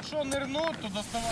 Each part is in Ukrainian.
Якщо нирнуть, то доставай.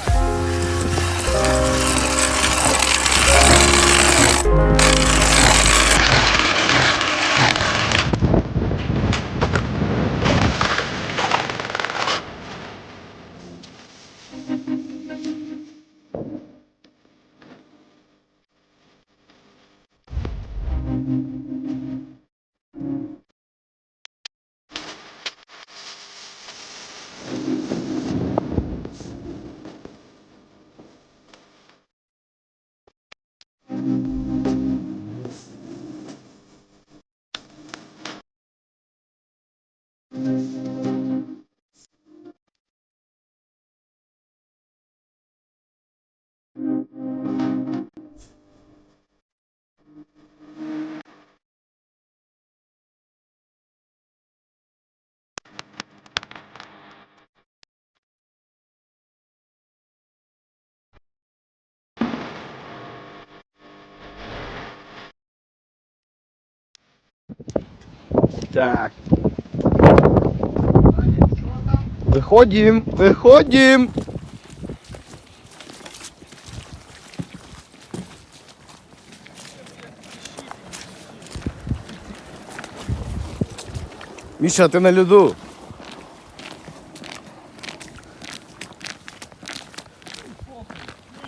Так. Выходим, выходим. Миша, ты на льду. Ну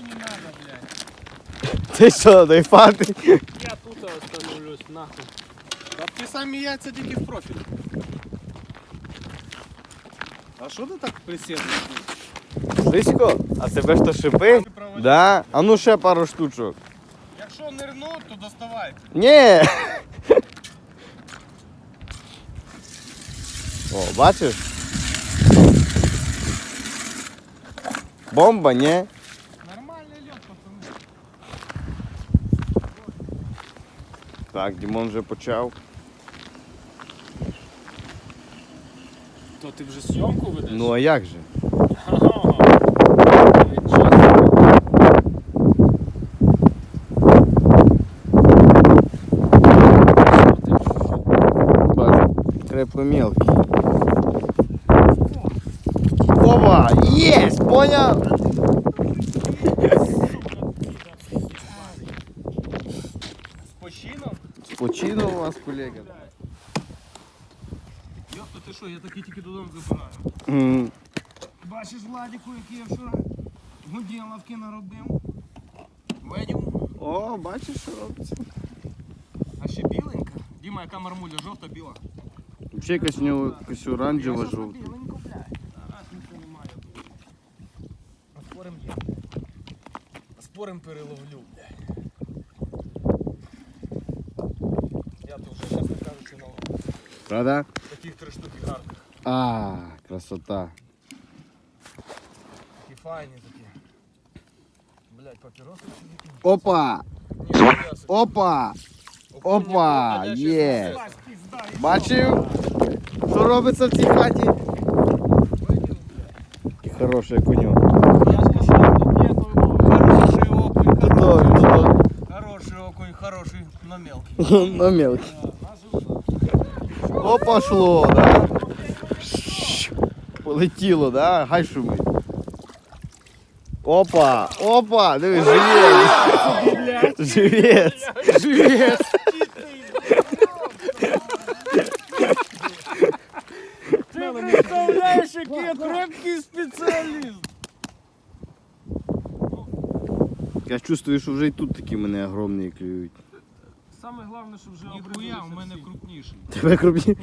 не надо, блядь. Ты что, дрейфати? Я тут остановлюсь, нахуй. Та ті самі яйця тільки в профіль. А що ти так присідеш? Близько? А тебе ж то шипи? Да? А ну ще пару штучок. Якщо нирнуть, то доставай. Ні. О, бачиш? Бомба, ні? Нормальний льот, пацани. Так, Дімон вже почав. То ти вже зйомку ведеш? Ну а як же? Крепко мелкий. Опа! Есть! Понял? З почином? У вас, колега Йопта, ти що, я таки тільки додому забираю. М, Бачиш Владіку, який я вчора гуділовки наробив. Видів? О, бачиш, що робиться? А ще біленька. Діма, яка мармуля, жовта, біла. Ще якась у нього якась оранжева Я щас на жовта. Біленьку, блядь. А, нічого немає тут. А спорим є. А спорим переловлю, блядь. Я тут вже, чесно кажучи, на Правда? таких три штуки гарних. А, красота. Такі файні такі. Блядь, папіроси чи які? Опа! Ні, м'ясо. Опа! Окунь, Опа, а я ще є. знаю. Пізда, і Бачив? Що робиться в цій хаті? що? Видів, блядь. Хороший коню. Я ж казав, тобі я то хороший окунь, То, хороший. то, Хороший окунь, хороший, но мелкий. то. Ну, мелкий. А, О, пошло, да? Полетіло, да? Хай шумить. Опа, опа, диви, живець. Живець. Живець. Ти представляєш, який я крепкий спеціаліст. Я чувствую, що вже і тут такі мене огромні клюють. Саме головне, що вже Ніхуя, у мене крупніший. Тебе крупні.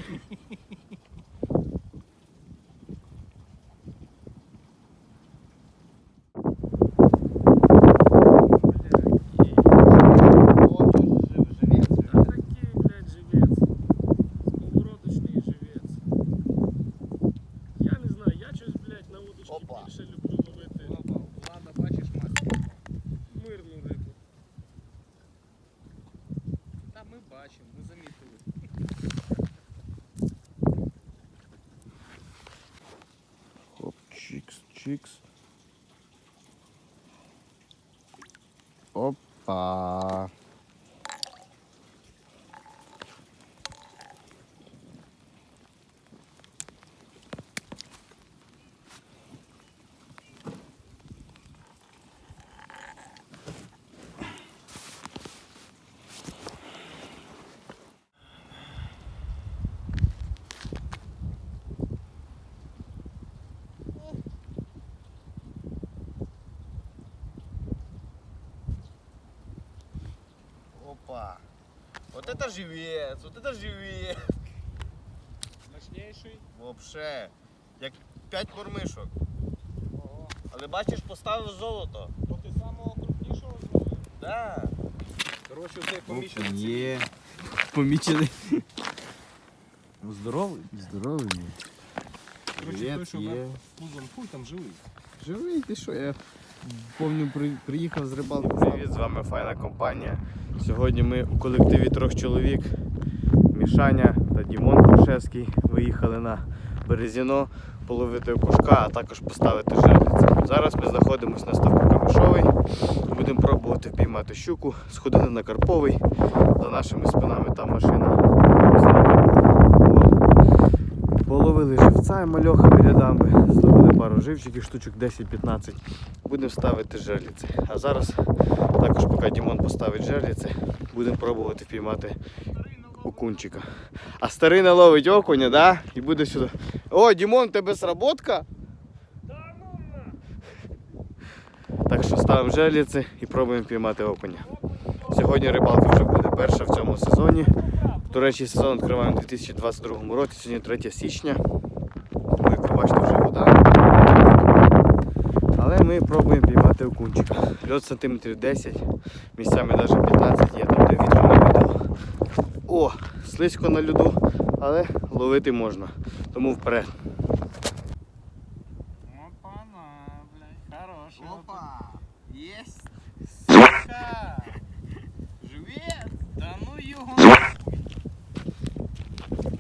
Такий, блядь, живець. Сковородочний живець. Я не знаю, я щось, блядь, на удочки Опа. більше люблю ловити. Влада, бачиш мать. Мирну рибу. Та ми бачимо, ми замітили. Хоп, чикс. Опа. Вот это живець, вот это живець. Мощнейший. Вообще. Як п'ять мурмишок. Ого. Але бачиш, поставив золото. То ти самого крупнішого зловив? Да. Коротше, цей помічений. Є. Помічений. Ну, здоровий? Здоровий. Коротше, той, що вверх пузом хуй там живий. Живий, ти що? Я помню, приїхав з рибалки. Привіт, з вами файна компанія. Сьогодні ми у колективі трьох чоловік. Мішаня та Дімон Пашевський виїхали на Березіно половити окушка, а також поставити жерлицю. Зараз ми знаходимося на ставку Камишовий. Будемо пробувати впіймати щуку, сходили на Карповий. За нашими спинами там машина. Половили живця і дамби, зловили пару живчиків, штучок 10-15. Будемо ставити жерліці. А зараз також поки Дімон поставить жерліці, будемо пробувати впіймати окунчика. А старий наловить окуня, да? І буде сюди. О, Дімон, тебе сработка? Так що ставимо жерліці і пробуємо піймати окуня. Сьогодні рибалка вже буде перша в цьому сезоні. До речі, сезон відкриваємо у 2022 році, сьогодні 3 січня. Тому, як ви бачите, вже вода. Але ми пробуємо піймати окунчика. Льот сантиметрів 10, місцями навіть 15 є, там де вітер на відео. О, слизько на льоду, але ловити можна. Тому вперед. Опа-на, блядь, хороший. Опа! Єсть! Сука! Живець! Да ну його нахуй!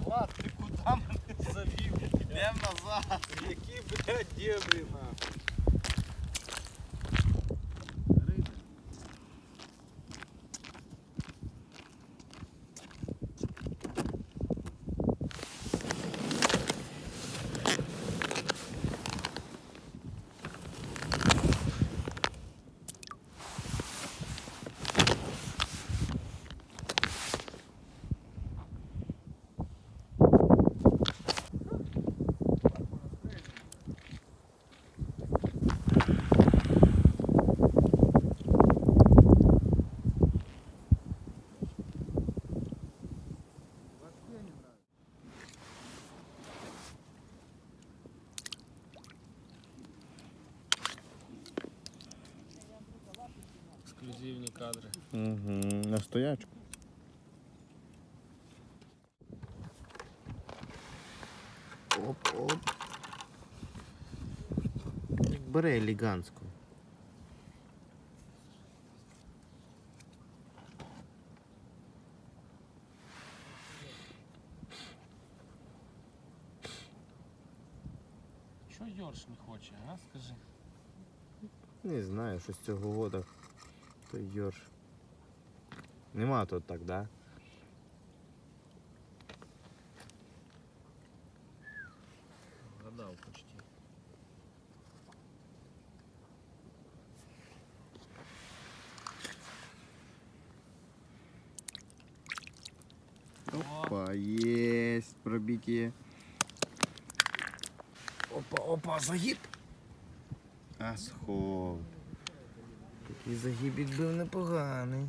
Влад, ти куди мене завів? Ідем назад! Які, блядь, дебри, нахуй! Ексклюзивні кадри. Угу, на стоячку. Оп-оп. Бери елегантську. Що Йорш не хоче, а? Скажи. Не знаю, що з цього года. То йорш. Нема тут так, да? Гадав почти. Опа, есть пробитие. Опа, опа, загиб. Асхол. Такий загибік був непоганий.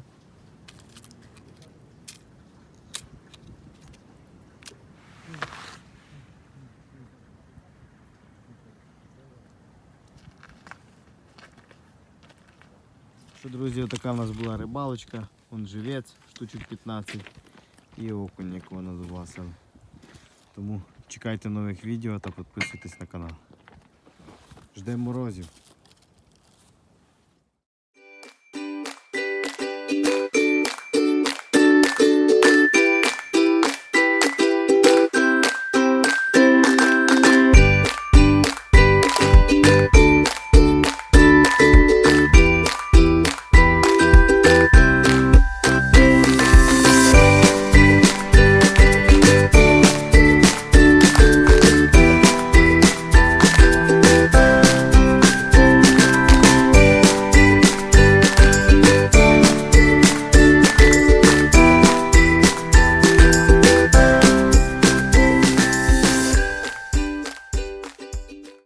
Що, друзі, така в нас була рибалочка. Вон живець, штучок 15 і окунь, якого надувасили. Тому чекайте нових відео та підписуйтесь на канал. Ждемо морозів.